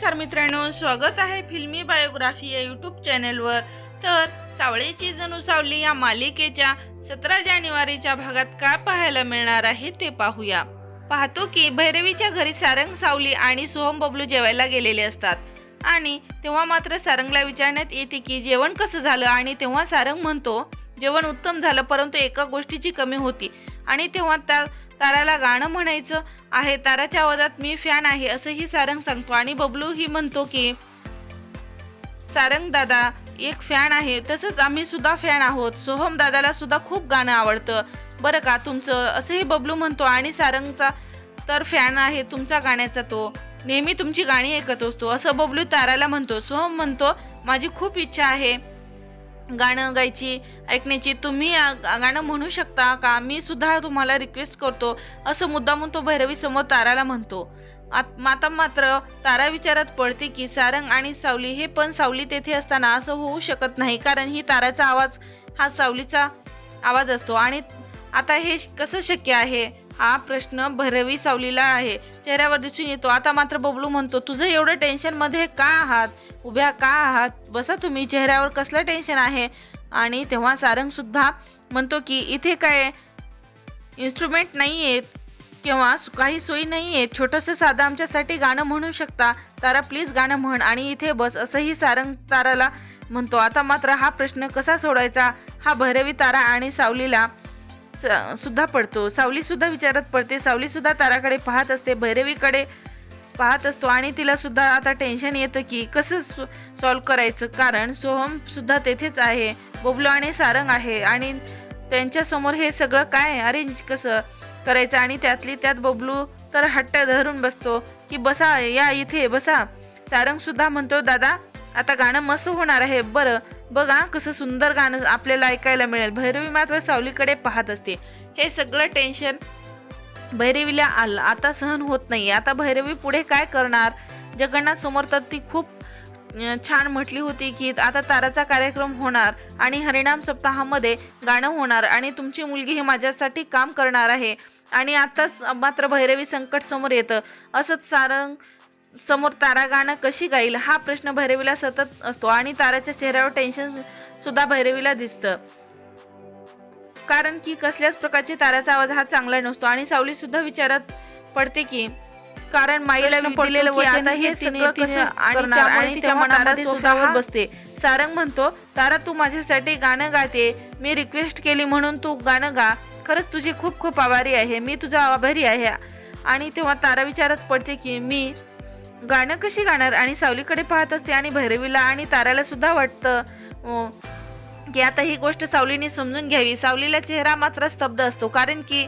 नमस्कार मित्रांनो स्वागत आहे फिल्मी बायोग्राफी या यूट्यूब चॅनेलवर. तर सावळेची जणू सावली या मालिकेच्या सतरा जानेवारीच्या भागात काय पाहायला मिळणार आहे ते पाहूया. पाहतो की भैरवीच्या घरी सारंग सावली आणि सोहम बबलू जेवायला गेलेले असतात. आणि तेव्हा मात्र सारंगला विचारण्यात येते की जेवण कसं झालं आणि तेव्हा सारंग म्हणतो जेवण उत्तम झालं परंतु एका गोष्टीची कमी होती. आणि तेव्हा त्या ताराला गाणं म्हणायचं आहे ताराच्या आवाजात मी फॅन आहे असंही सारंग सांगतो. आणि बबलू ही म्हणतो की सारंग दादा एक फॅन आहे तसंच आम्ही सुद्धा फॅन आहोत. सोहम दादाला सुद्धा खूप गाणं आवडतं. बरं का तुमचं? असंही बबलू म्हणतो. आणि सारंगचा तर फॅन आहे तुमचा गाण्याचा तो. नेहमी तुमची गाणी ऐकत असतो. असं बबलू ताराला म्हणतो. सोहम म्हणतो माझी खूप इच्छा आहे. गाणं गायची ऐकण्याची. तुम्ही गाणं म्हणू शकता का? मी सुद्धा तुम्हाला रिक्वेस्ट करतो. असं मुद्दामून तो भैरवी समोर ताराला म्हणतो. आत- माता मात्र तारा विचारात पडते की सारंग आणि सावली हे पण सावली तेथे असताना असं होऊ शकत नाही कारण ही ताराचा आवाज हा सावलीचा आवाज असतो. आणि आता हे कसं शक्य आहे? हा प्रश्न भैरवी सावलीला आहे. चेहऱ्यावर दिसून येतो. आता मात्र बबलू म्हणतो तुझं एवढं टेन्शनमध्ये का आहात? उभ्या का आहात? बसा तुम्ही. चेहऱ्यावर कसलं टेन्शन आहे? आणि तेव्हा सारंग सुद्धा म्हणतो की इथे काय इन्स्ट्रुमेंट नाही आहेत किंवा काही सोयी नाही आहेत छोटंसं साधं आमच्यासाठी गाणं म्हणू शकता. तारा प्लीज गाणं म्हण. आणि इथे बस असंही सारंग ताराला म्हणतो. आता मात्र हा प्रश्न कसा सोडायचा हा भैरवी तारा आणि सावलीला स- सुद्धा पडतो. सावलीसुद्धा विचारत विचारात पडते. सावलीसुद्धा ताराकडे पाहत असते. भैरवीकडे पाहत असतो आणि तिला सुद्धा आता टेन्शन येतं की कसं सॉल्व करायचं? कारण सोहम सुद्धा तेथेच आहे. बबलू आणि सारंग आहे. आणि त्यांच्यासमोर हे सगळं काय अरेंज कसं करायचं? आणि त्यातली त्यात बबलू तर हट्ट धरून बसतो की बसा या इथे बसा. सारंग सुद्धा म्हणतो दादा आता गाणं मस्त होणार आहे. बरं बघा कसं सुंदर गाणं आपल्याला ऐकायला मिळेल. भैरवी मात्र सावलीकडे पाहत असते. हे सगळं टेन्शन भैरवीला आलं आता सहन होत नाही आता भैरवी पुढे काय करणार? जगन्नाथ समोर तर ती खूप छान म्हटली होती की आता ताराचा कार्यक्रम होणार आणि हरिणाम सप्ताहामध्ये गाणं होणार आणि तुमची मुलगी ही माझ्यासाठी काम करणार आहे आणि आताच मात्र भैरवी संकट समोर येतं. असंच सारंग समोर तारा गाणं कशी गाईल हा प्रश्न भैरवीला सतत असतो आणि ताराच्या चेहऱ्यावर टेन्शन सुद्धा भैरवीला दिसतं. कारण की कसल्याच प्रकारचे ताराचा आवाज हा चांगला नसतो. आणि सावली सुद्धा विचारात पडते की कारण माईला की वचन हे आणि तिच्या मनामध्ये सुद्धा बसते सारंग म्हणतो तारा तू माझ्यासाठी गाणं गाते. मी रिक्वेस्ट केली म्हणून तू गाणं गा. खरंच तुझी खूप खूप आभारी आहे. मी तुझा आभारी आहे. आणि तेव्हा तारा विचारत पडते की मी गाणं कशी गाणार? आणि सावलीकडे पाहत असते आणि भैरवीला आणि ताराला सुद्धा वाटतं की आता ही गोष्ट सावलीने समजून घ्यावी. सावलीला चेहरा मात्र स्तब्ध असतो कारण की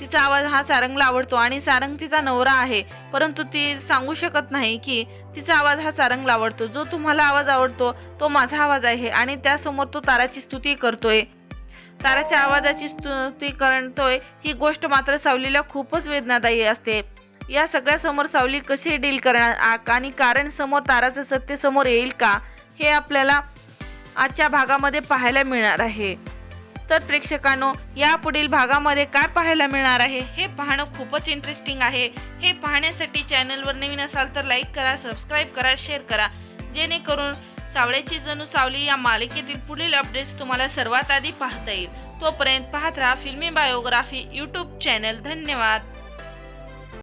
तिचा आवाज हा सारंगला आवडतो आणि सारंग तिचा नवरा आहे. परंतु ती सांगू शकत नाही की तिचा आवाज हा सारंगला आवडतो. जो तुम्हाला आवाज आवडतो तो माझा आवाज आहे आणि त्यासमोर तो ताराची स्तुती करतोय. ताराच्या आवाजाची स्तुती करतोय ही गोष्ट मात्र सावलीला खूपच वेदनादायी असते. या सगळ्यासमोर सावली कशी डील करणार आ- आणि कारण समोर ताराचं सत्य समोर येईल का हे आपल्याला आजच्या भागामध्ये पाहायला मिळणार आहे. तर प्रेक्षकांनो या पुढील भागामध्ये काय पाहायला मिळणार आहे हे पाहणं खूपच इंटरेस्टिंग आहे. हे पाहण्यासाठी चॅनलवर नवीन असाल तर लाईक करा सबस्क्राईब करा शेअर करा. जेणेकरून सावळ्याची जणू सावली या मालिकेतील पुढील अपडेट्स तुम्हाला सर्वात आधी पाहता येईल. तोपर्यंत पाहत राहा फिल्मी बायोग्राफी यूट्यूब चॅनल धन्यवाद.